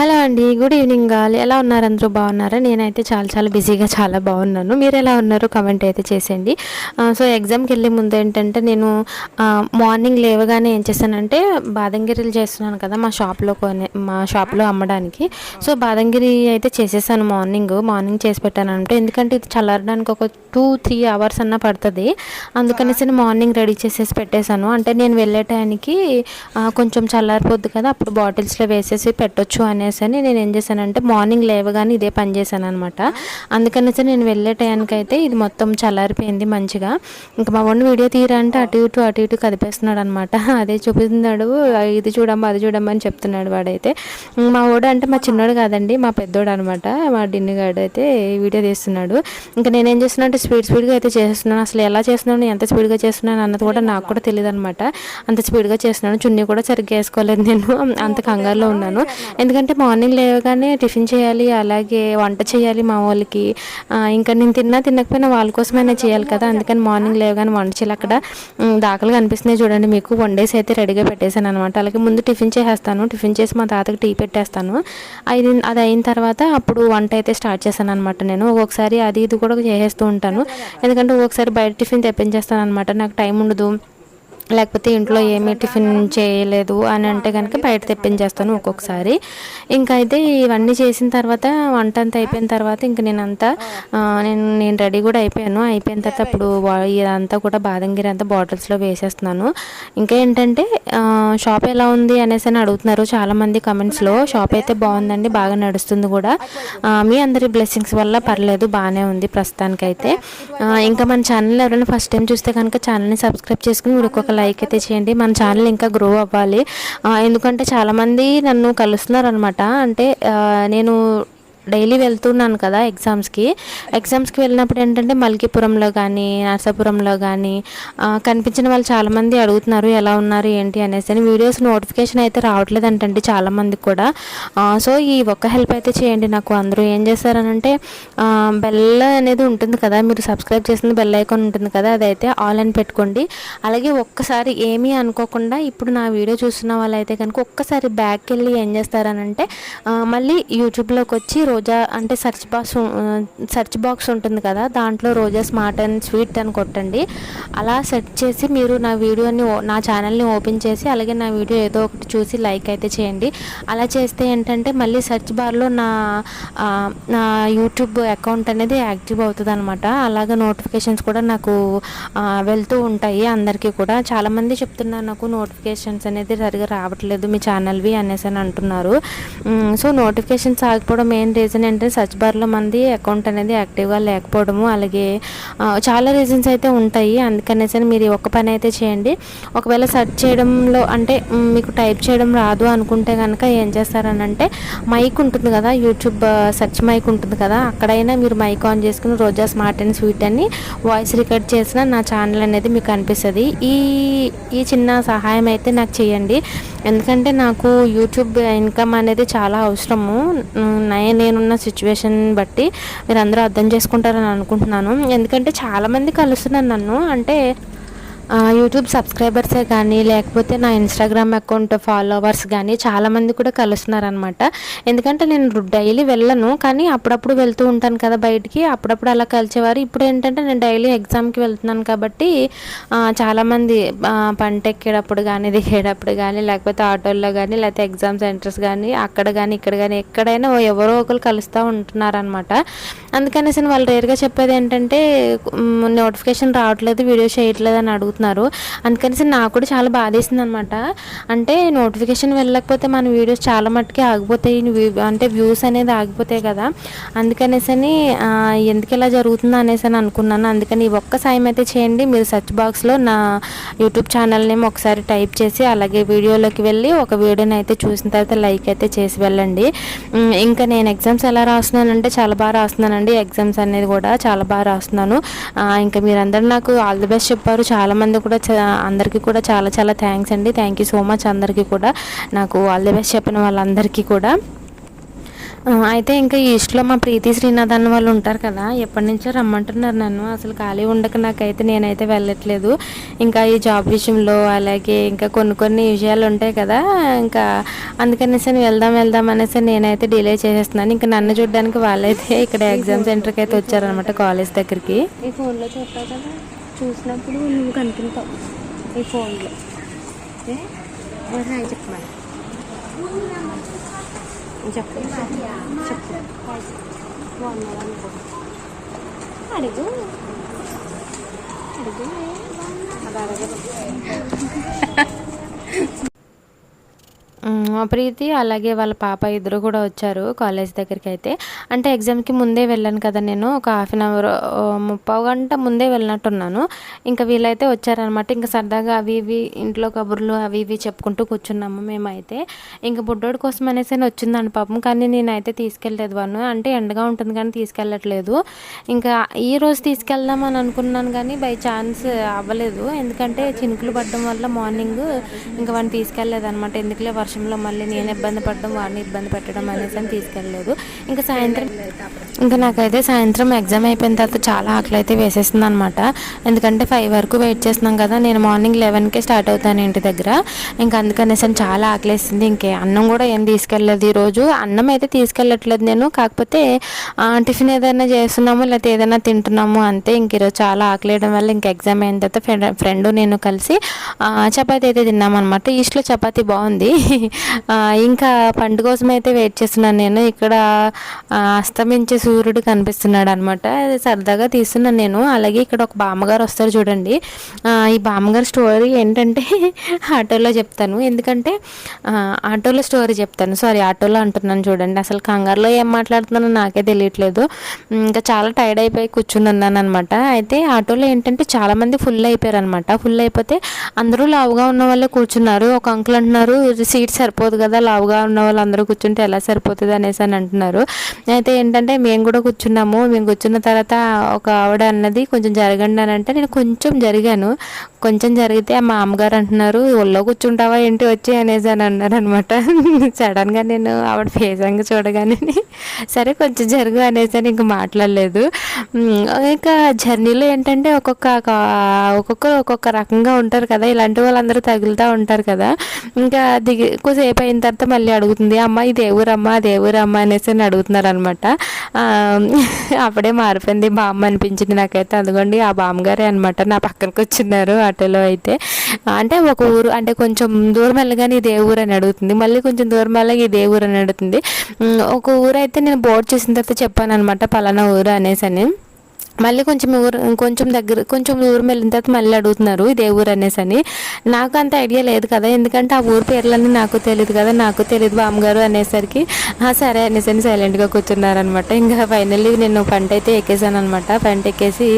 Hello అండి good evening all ఎలా ఉన్నారు? అందరూ బాగున్నారా? నేనైతే చాలా చాలా బిజీగా చాలా బాగున్నాను. మీరు ఎలా ఉన్నారు? కమెంట్ అయితే చేసేయండి. సో ఎగ్జామ్కి వెళ్ళే ముందు ఏంటంటే నేను మార్నింగ్ లేవగానే ఏం చేశానంటే బాదంగిరీలు చేస్తున్నాను కదా మా షాప్లో కొని మా షాప్లో అమ్మడానికి. సో బాదంగిరి అయితే చేసేసాను మార్నింగ్. మార్నింగ్ చేసి పెట్టాను అంటే ఎందుకంటే ఇది చల్లారడానికి ఒక టూ త్రీ అవర్స్ అన్న పడుతుంది. అందుకనేసి నేను మార్నింగ్ రెడీ చేసేసి పెట్టేశాను. అంటే నేను వెళ్ళే టైంకి కొంచెం చల్లారిపోద్ది కదా అప్పుడు బాటిల్స్లో వేసేసి పెట్టొచ్చు అనే అని నేను ఏం చేశానంటే మార్నింగ్ లేవగానే ఇదే పని చేశాను అనమాట అందుకనేసి నేను వెళ్ళే టైంకి అయితే ఇది మొత్తం చల్లారిపోయింది మంచిగా. ఇంకా మా వాడిని వీడియో తీరా అంటే అటు ఇటు అటు ఇటు కదిపేస్తున్నాడు అనమాట అదే చూపిస్తున్నాడు ఇది చూడమ్మా అది చూడమ్మా అని చెప్తున్నాడు వాడైతే. మా వాడు అంటే మా చిన్నోడు కాదండి మా పెద్దోడు అనమాట మా డిన్నిగాడు అయితే వీడియో తీస్తున్నాడు. ఇంకా నేనేం చేస్తున్నా అంటే స్పీడ్ స్పీడ్గా అయితే చేస్తున్నాను. అసలు ఎలా చేస్తున్నాను ఎంత స్పీడ్గా చేస్తున్నాను అన్నది కూడా నాకు కూడా తెలియదు అనమాట అంత స్పీడ్గా చేస్తున్నాను చున్నీ కూడా సరిగ్గా వేసుకోలేదు నేను. అంత కంగారులో ఉన్నాను. ఎందుకంటే మార్నింగ్ లేవగానే టిఫిన్ చేయాలి అలాగే వంట చేయాలి మా వాళ్ళకి. ఇంకా నేను తిన్నా తినకపోయినా వాళ్ళ కోసమైనా చేయాలి కదా అందుకని మార్నింగ్ లేవగానే వంట చేయాలి. అక్కడ దాఖలు కనిపిస్తున్నాయి చూడండి మీకు. వండేసి అయితే రెడీగా పెట్టేశాను అనమాట అలాగే ముందు టిఫిన్ చేసేస్తాను. టిఫిన్ చేసి మా తాతకి టీ పెట్టేస్తాను. అది అది అయిన తర్వాత అప్పుడు వంట అయితే స్టార్ట్ చేశాను అనమాట నేను. ఒక్కొక్కసారి అది ఇది కూడా చేసేస్తూ ఉంటాను. ఎందుకంటే ఒక్కొక్కసారి బయట టిఫిన్ తెప్పించేస్తాను అనమాట నాకు టైం ఉండదు. లేకపోతే ఇంట్లో ఏమీ టిఫిన్ చేయలేదు అని అంటే కనుక బయట తెప్పించేస్తాను ఒక్కొక్కసారి. ఇంకా అయితే ఇవన్నీ చేసిన తర్వాత వంట అంతా అయిపోయిన తర్వాత ఇంక నేనంతా అంతా నేను నేను రెడీ కూడా అయిపోయాను. అయిపోయిన తర్వాత అప్పుడు ఇదంతా కూడా బాదంగిరి అంతా బాటిల్స్లో వేసేస్తున్నాను. ఇంకా ఏంటంటే షాప్ ఎలా ఉంది అనేసి అని అడుగుతున్నారు చాలామంది కమెంట్స్లో. షాప్ అయితే బాగుందండి బాగా నడుస్తుంది కూడా. మీ అందరి బ్లెస్సింగ్స్ వల్ల పర్లేదు బాగానే ఉంది ప్రస్తుతానికైతే. ఇంకా మన ఛానల్ ఎవరైనా ఫస్ట్ టైం చూస్తే కనుక ఛానల్ని సబ్స్క్రైబ్ చేసుకుని మీరు ఒక్కొక్క లైక్ అయితే చేయండి. మన ఛానల్ ఇంకా గ్రో అవ్వాలి. ఎందుకంటే చాలామంది నన్ను కలుస్తున్నారు అనమాట అంటే నేను డైలీ వెళ్తున్నాను కదా ఎగ్జామ్స్కి. ఎగ్జామ్స్కి వెళ్ళినప్పుడు ఏంటంటే మల్కీపురంలో కానీ నర్సాపురంలో కానీ కనిపించిన వాళ్ళు చాలామంది అడుగుతున్నారు ఎలా ఉన్నారు ఏంటి అనేసి అని. వీడియోస్ నోటిఫికేషన్ అయితే రావట్లేదు అంటండి చాలామందికి కూడా సో ఈ ఒక్క హెల్ప్ అయితే చేయండి నాకు. అందరూ ఏం చేస్తారనంటే బెల్ అనేది ఉంటుంది కదా మీరు సబ్స్క్రైబ్ చేసిన బెల్ ఐకాన్ ఉంటుంది కదా అదైతే ఆల్ అని పెట్టుకోండి. అలాగే ఒక్కసారి ఏమీ అనుకోకుండా ఇప్పుడు నా వీడియో చూస్తున్న వాళ్ళైతే కనుక ఒక్కసారి బ్యాక్ వెళ్ళి ఏం చేస్తారనంటే మళ్ళీ యూట్యూబ్లోకి వచ్చి రోజా అంటే సెర్చ్ బాక్స్ సెర్చ్ బాక్స్ ఉంటుంది కదా దాంట్లో రోజా స్మార్ట్ అండ్ స్వీట్ అని కొట్టండి. అలా సెర్చ్ చేసి మీరు నా వీడియోని నా ఛానల్ని ఓపెన్ చేసి అలాగే నా వీడియో ఏదో ఒకటి చూసి లైక్ అయితే చేయండి. అలా చేస్తే ఏంటంటే మళ్ళీ సెర్చ్ బార్లో నా నా యూట్యూబ్ అకౌంట్ అనేది యాక్టివ్ అవుతుంది అనమాట అలాగే నోటిఫికేషన్స్ కూడా నాకు వెళ్తూ ఉంటాయి అందరికీ కూడా. చాలామంది చెప్తున్నారు నాకు నోటిఫికేషన్స్ అనేది సరిగా రావట్లేదు మీ ఛానల్వి అనేసి అని అంటున్నారు. సో నోటిఫికేషన్స్ ఆగిపోవడం ఏంటి రీజన్ ఏంటంటే సర్చ్ బార్లో మంది అకౌంట్ అనేది యాక్టివ్గా లేకపోవడము అలాగే చాలా రీజన్స్ అయితే ఉంటాయి. అందుకనేసి మీరు ఒక పని అయితే చేయండి. ఒకవేళ సెర్చ్ చేయడంలో అంటే మీకు టైప్ చేయడం రాదు అనుకుంటే కనుక ఏం చేస్తారనంటే మైక్ ఉంటుంది కదా యూట్యూబ్ సెర్చ్ మైక్ ఉంటుంది కదా అక్కడైనా మీరు మైక్ ఆన్ చేసుకుని రోజా స్మార్ట్ అండ్ స్వీట్ అని వాయిస్ రికార్డ్ చేసిన నా ఛానల్ అనేది మీకు కనిపిస్తుంది ఈ ఈ చిన్న సహాయం అయితే నాకు చేయండి. ఎందుకంటే నాకు యూట్యూబ్ ఇన్కమ్ అనేది చాలా అవసరము. మ్, నేనున్న సిచ్యువేషన్ బట్టి మీరు అందరూ అర్థం చేసుకుంటారని అనుకుంటున్నాను. ఎందుకంటే చాలామంది కలుస్తున్నారు నన్ను. అంటే యూట్యూబ్ సబ్స్క్రైబర్సే కానీ లేకపోతే నా ఇన్స్టాగ్రామ్ అకౌంట్ ఫాలోవర్స్ కానీ చాలామంది కూడా కలుస్తున్నారనమాట ఎందుకంటే నేను డైలీ వెళ్ళను కానీ అప్పుడప్పుడు వెళ్తూ ఉంటాను కదా బయటికి. అప్పుడప్పుడు అలా కలిసేవారు. ఇప్పుడు ఏంటంటే నేను డైలీ ఎగ్జామ్కి వెళ్తున్నాను కాబట్టి చాలామంది పంట ఎక్కేటప్పుడు కానీ దిగేటప్పుడు కానీ లేకపోతే ఆటోల్లో కానీ లేకపోతే ఎగ్జామ్ సెంటర్స్ కానీ అక్కడ కానీ ఇక్కడ కానీ ఎక్కడైనా ఎవరో ఒకరు కలుస్తూ ఉంటున్నారనమాట అందుకనేసి వాళ్ళు రేర్గా చెప్పేది ఏంటంటే నోటిఫికేషన్ రావట్లేదు వీడియో చేయట్లేదు అని అడుగుతున్నారు. అందుకనేసి నాకు కూడా చాలా బాధేసింది అనమాట అంటే నోటిఫికేషన్ వెళ్ళకపోతే మన వీడియోస్ చాలా మట్టుకే ఆగిపోతాయి. వ్యూ- అంటే వ్యూస్ అనేది ఆగిపోతాయి కదా. అందుకనేసని ఎందుకు ఇలా జరుగుతుందో అనేసి అని అనుకున్నాను. అందుకని ఈ ఒక్క సాయం అయితే చేయండి. మీరు సెర్చ్ బాక్స్లో నా యూట్యూబ్ ఛానల్ నేమ్ ఒకసారి టైప్ చేసి అలాగే వీడియోలోకి వెళ్ళి ఒక వీడియోని అయితే చూసిన తర్వాత లైక్ అయితే చేసి వెళ్ళండి. ఇంకా నేను ఎగ్జామ్స్ ఎలా రాస్తున్నానంటే చాలా బాగా రాస్తున్నానండి. ఎగ్జామ్స్ అనేది కూడా చాలా బాగా రాస్తున్నాను. ఇంకా మీరందరూ నాకు ఆల్ ది బెస్ట్ చెప్పారు. చాలామంది కూడా అందరికీ కూడా చాలా చాలా థ్యాంక్స్ అండి. థ్యాంక్ యూ సో మచ్ అందరికీ కూడా. నాకు ఆల్ ది బెస్ట్ చెప్పిన వాళ్ళందరికీ కూడా. అయితే ఇంకా ఈస్ట్లో మా ప్రీతి శ్రీనాథ్ అన్న వాళ్ళు ఉంటారు కదా ఎప్పటి నుంచో రమ్మంటున్నారు నన్ను. అసలు ఖాళీ ఉండక నాకైతే నేనైతే వెళ్ళట్లేదు. ఇంకా ఈ జాబ్ విషయంలో అలాగే ఇంకా కొన్ని కొన్ని విషయాలు ఉంటాయి కదా ఇంకా అందుకనేసి నేను వెళ్దాం వెళ్దాం అనేసి నేనైతే డిలే చేసేస్తున్నాను. ఇంకా నన్ను చూడడానికి వాళ్ళైతే ఇక్కడ ఎగ్జామ్ సెంటర్కి అయితే వచ్చారనమాట కాలేజ్ దగ్గరికి. ఫోన్లో చూస్తావు కదా. చూసినప్పుడు నువ్వు కనుక్కుంటావు ఈ ఫోన్లో ఏ? మరి హాయ్ చెప్పమని చెప్పు చెప్పు బాగున్నావు అనుకో అడుగు అడుగు అది అడగదు మ్, మా ప్రీతి అలాగే వాళ్ళ పాప ఇద్దరు కూడా వచ్చారు కాలేజ్ దగ్గరికి అయితే అంటే ఎగ్జామ్కి ముందే వెళ్ళాను కదా నేను ఒక హాఫ్ అన్ అవర్ ముప్పావు గంట ముందే వెళ్ళినట్టున్నాను. ఇంకా వీళ్ళైతే వచ్చారనమాట. ఇంకా సరదాగా అవి ఇవి ఇంట్లో కబుర్లు అవి ఇవి చెప్పుకుంటూ కూర్చున్నాము మేమైతే. ఇంకా బుడ్డోడి కోసం అనేసి వచ్చిందండి పాపం కానీ నేనైతే తీసుకెళ్ళలేదు వాను అంటే ఎండగా ఉంటుంది కానీ తీసుకెళ్ళట్లేదు. ఇంకా ఈ రోజు తీసుకెళ్దామని అనుకున్నాను కానీ బై ఛాన్స్ అవ్వలేదు. ఎందుకంటే చినుకులు పడడం వల్ల మార్నింగ్ ఇంకా వాడిని తీసుకెళ్ళలేదు అనమాట ఎందుకులే వర్షంలో మళ్ళీ నేను ఇబ్బంది పడడం వాడిని ఇబ్బంది పెట్టడం అనేసి అని తీసుకెళ్ళలేదు. ఇంకా సాయంత్రం ఇంకా నాకైతే సాయంత్రం ఎగ్జామ్ అయిపోయిన తర్వాత చాలా ఆకలి అయితే వేసేస్తుంది అనమాట ఎందుకంటే ఫైవ్ వరకు వెయిట్ చేస్తున్నాం కదా నేను మార్నింగ్ లెవెన్కే స్టార్ట్ అవుతాను ఇంటి దగ్గర. ఇంకా అందుకనేసి అని చాలా ఆకలేసింది. ఇంకే అన్నం కూడా ఏం తీసుకెళ్ళలేదు ఈరోజు. అన్నం అయితే తీసుకెళ్ళట్లేదు నేను. కాకపోతే టిఫిన్ ఏదైనా చేస్తున్నాము లేకపోతే ఏదైనా తింటున్నాము అంతే. ఇంక ఈరోజు చాలా ఆకలేయడం వల్ల ఇంక ఎగ్జామ్ అయిన తర్వాత ఫ్రెండ్ ఫ్రెండ్ నేను కలిసి చపాతి చపాతీ అయితే తిన్నామన్నమాట. ఈస్ట్లో చపాతీ బాగుంది. ఇంకా పండు కోసం అయితే వెయిట్ చేస్తున్నాను నేను. ఇక్కడ అస్తమించే సూర్యుడు కనిపిస్తున్నాడు అనమాట సరదాగా తీస్తున్నాను నేను. అలాగే ఇక్కడ ఒక బామ్మగారు వస్తారు చూడండి. ఈ బామ్మగారు స్టోరీ ఏంటంటే ఆటోలో చెప్తాను. ఎందుకంటే ఆటోలో స్టోరీ చెప్తాను. సారీ ఆటోలో అంటున్నాను చూడండి. అసలు కంగారులో ఏం మాట్లాడుతున్నానో నాకే తెలియట్లేదు. ఇంకా చాలా టైర్డ్ అయిపోయి కూర్చుని ఉన్నాను అనమాట అయితే ఆటోలో ఏంటంటే చాలామంది ఫుల్ అయిపోయారు అనమాట ఫుల్ అయిపోతే అందరూ లావుగా ఉన్న వాళ్ళే కూర్చున్నారు. ఒక అంకుల్ అంటున్నారు సీట్ సరిపోదు కదా లావుగా ఉన్న వాళ్ళు అందరూ కూర్చుంటే ఎలా సరిపోతుంది అనేసి అని అంటున్నారు. అయితే ఏంటంటే మేము కూడా కూర్చున్నాము. మేము కూర్చున్న తర్వాత ఒక ఆవిడ అన్నది కొంచెం జరగండి అని అంటే నేను కొంచెం జరిగాను. కొంచెం జరిగితే మా అమ్మగారు అంటున్నారు ఒళ్ళో కూర్చుంటావా ఏంటి వచ్చి అనేసి అని అన్నారు అనమాట సడన్గా నేను ఆవిడ ఫేస్ అంగా చూడగానే సరే కొంచెం జరుగు అనేసి అని ఇంకా మాట్లాడలేదు. ఇంకా జర్నీలో ఏంటంటే ఒక్కొక్క ఒక్కొక్కరు ఒక్కొక్క రకంగా ఉంటారు కదా ఇలాంటి వాళ్ళందరూ తగులుతూ ఉంటారు కదా. ఇంకా దిగి కొంచెం కొద్దిసేపు అయిన తర్వాత మళ్ళీ అడుగుతుంది అమ్మ ఇది ఎవరమ్మా అది ఎవరమ్మా అనేసి అని అడుగుతున్నారు అనమాట అప్పుడే మారిపోయింది బామ్మ అనిపించింది నాకైతే అందుకోండి ఆ బామ్మగారే అనమాట నా పక్కనకు కూర్చున్నారు ఆటోలో అయితే. అంటే ఒక ఊరు అంటే కొంచెం దూరం వెళ్ళగానే ఇదే ఊరు అని అడుగుతుంది మళ్ళీ కొంచెం దూరం వెళ్ళగా ఇదే ఊరు అని అడుగుతుంది. ఒక ఊరు అయితే నేను బోర్డు చేసిన తర్వాత చెప్పాను అనమాట పలానా ఊరు అనేసి అని మళ్ళీ కొంచెం ఊరు కొంచెం దగ్గర కొంచెం దూరం వెళ్ళిన తర్వాత మళ్ళీ అడుగుతున్నారు ఇదే ఊరు అనేసి అని. నాకు అంత ఐడియా లేదు కదా ఎందుకంటే ఆ ఊరు పేర్లన్నీ నాకు తెలియదు కదా నాకు తెలియదు బామ్మగారు అనేసరికి సరే అనేసి అని సైలెంట్గా కూర్చున్నారనమాట ఇంకా ఫైనల్లీ నేను పంట అయితే ఎక్కేసాను అనమాట పంట ఎక్కేసి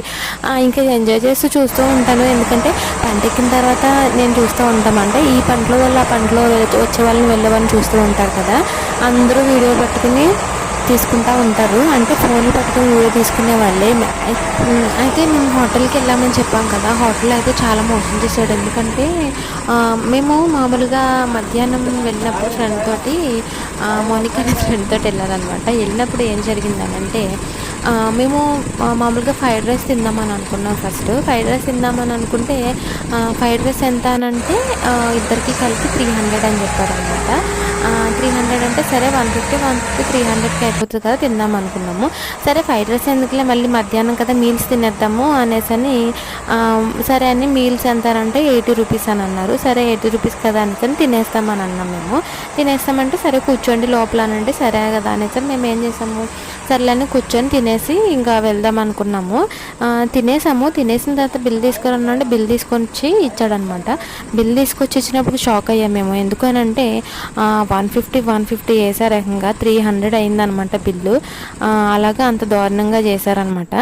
ఇంకా ఎంజాయ్ చేస్తూ చూస్తూ ఉంటాను ఎందుకంటే పంట ఎక్కిన తర్వాత నేను చూస్తూ ఉంటామంటే ఈ పంటలో వల్ల ఆ పంటలో వచ్చే వాళ్ళని వెళ్ళే వాళ్ళని చూస్తూ ఉంటారు కదా అందరూ వీడియో పట్టుకుని తీసుకుంటూ ఉంటారు. అంటే ఫోన్లు పట్టుకొని వీడియో తీసుకునే వాళ్ళే. అయితే మేము హోటల్కి వెళ్ళామని చెప్పాం కదా. హోటల్ అయితే చాలా మోసం చేశాడు. ఎందుకంటే మేము మామూలుగా మధ్యాహ్నం వెళ్ళినప్పుడు ఫ్రెండ్ తోటి ఆ, మౌనిక అనే ఫ్రెండ్ తోటి వెళ్ళాలన్నమాట వెళ్ళినప్పుడు ఏం జరిగిందనంటే మేము మామూలుగా ఫ్రైడ్ రైస్ తిందామని అనుకున్నాం ఫస్ట్. ఫ్రైడ్ రైస్ తిందామని అనుకుంటే ఫ్రైడ్ రైస్ ఎంత అని అంటే ఇద్దరికి కలిపి త్రీ హండ్రెడ్ అని చెప్పారనమాట. త్రీ హండ్రెడ్ అంటే సరే one fifty one fifty three హండ్రెడ్కి అయిపోతుంది కదా తిందాం అనుకున్నాము. సరే ఫ్రైడ్ రైస్ ఎందుకులే మళ్ళీ మధ్యాహ్నం కదా మీల్స్ తినేద్దాము అనేసి అని సరే అని మీల్స్ ఎంత అంటే ఎయిటీ రూపీస్ అని అన్నారు. సరే ఎయిటీ రూపీస్ కదా అనేసి తినేస్తామని అన్నాం మేము. తినేస్తామంటే సరే కూర్చోండి లోపల అనంటే సరే కదా అనేసి మేము ఏం చేసాము? సర్లేని కూర్చొని తినేసి ఇంకా వెళ్దాం అనుకున్నాము. తినేసాము. తినేసిన తర్వాత బిల్ తీసుకురన్నంటే బిల్ తీసుకొని వచ్చి ఇచ్చాడనమాట. బిల్ తీసుకొచ్చి ఇచ్చినప్పుడు షాక్ అయ్యాము మేము. ఎందుకనంటే వన్ ఫిఫ్టీ వన్ ఫిఫ్టీ వేసారు ఏకంగా త్రీ హండ్రెడ్ అయిందనమాట బిల్లు. అలాగా అంత దారుణంగా చేశారనమాట.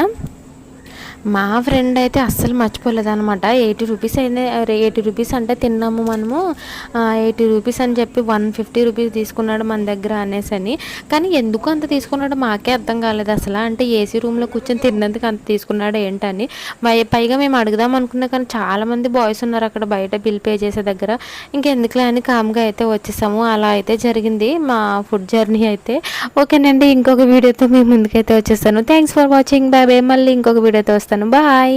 మా ఫ్రెండ్ అయితే అస్సలు మర్చిపోలేదు అనమాట ఎయిటీ రూపీస్ అయితే ఎయిటీ రూపీస్ అంటే తిన్నాము మనము. ఎయిటీ రూపీస్ అని చెప్పి వన్ ఫిఫ్టీ రూపీస్ తీసుకున్నాడు మన దగ్గర అనేసి అని. కానీ ఎందుకు అంత తీసుకున్నాడు మాకే అర్థం కాలేదు అసలు. అంటే ఏసీ రూమ్లో కూర్చొని తిన్నందుకు అంత తీసుకున్నాడు ఏంటని పై- పైగా మేము అడుగుదాం అనుకున్నా కానీ చాలామంది బాయ్స్ ఉన్నారు అక్కడ బయట బిల్ పే చేసే దగ్గర. ఇంకెందుకులే అని కామ్గా అయితే వచ్చేసాము. అలా అయితే జరిగింది మా ఫుడ్ జర్నీ అయితే. ఓకేనండి ఇంకొక వీడియోతో మేము ముందుకైతే వచ్చేస్తాను. Thanks for watching bye bye మళ్ళీ ఇంకొక వీడియోతో వస్తాను. బాయ్